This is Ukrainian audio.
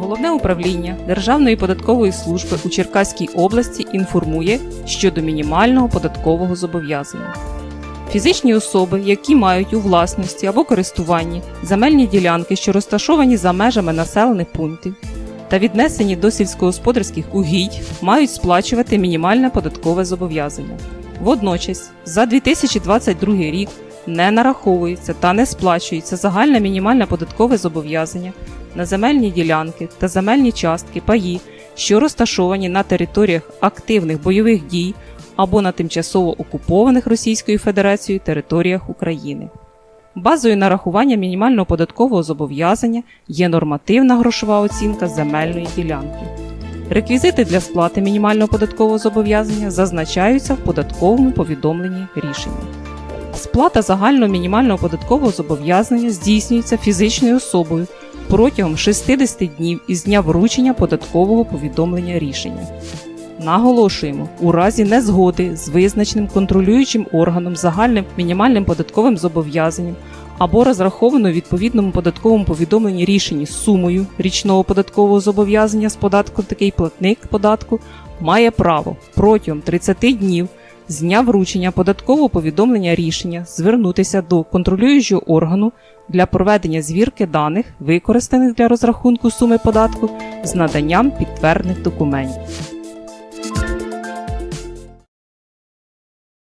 Головне управління Державної податкової служби у Черкаській області інформує щодо мінімального податкового зобов'язання. Фізичні особи, які мають у власності або користуванні земельні ділянки, що розташовані за межами населених пунктів та віднесені до сільськогосподарських угідь, мають сплачувати мінімальне податкове зобов'язання. Водночас, за 2022 рік не нараховується та не сплачується загальне мінімальне податкове зобов'язання на земельні ділянки та земельні частки паї, що розташовані на територіях активних бойових дій або на тимчасово окупованих Російською Федерацією територіях України. Базою нарахування мінімального податкового зобов'язання є нормативна грошова оцінка земельної ділянки. Реквізити для сплати мінімального податкового зобов'язання зазначаються в податковому повідомленні рішення. Сплата загального мінімального податкового зобов'язання здійснюється фізичною особою протягом 60 днів із дня вручення податкового повідомлення рішення. Наголошуємо, у разі незгоди з визначеним контролюючим органом загальним мінімальним податковим зобов'язанням або розрахованою відповідному податковому повідомленні рішенні сумою річного податкового зобов'язання з податком такий платник податку має право протягом 30 днів з дня вручення податкового повідомлення рішення звернутися до контролюючого органу для проведення звірки даних, використаних для розрахунку суми податку з наданням підтверджених документів.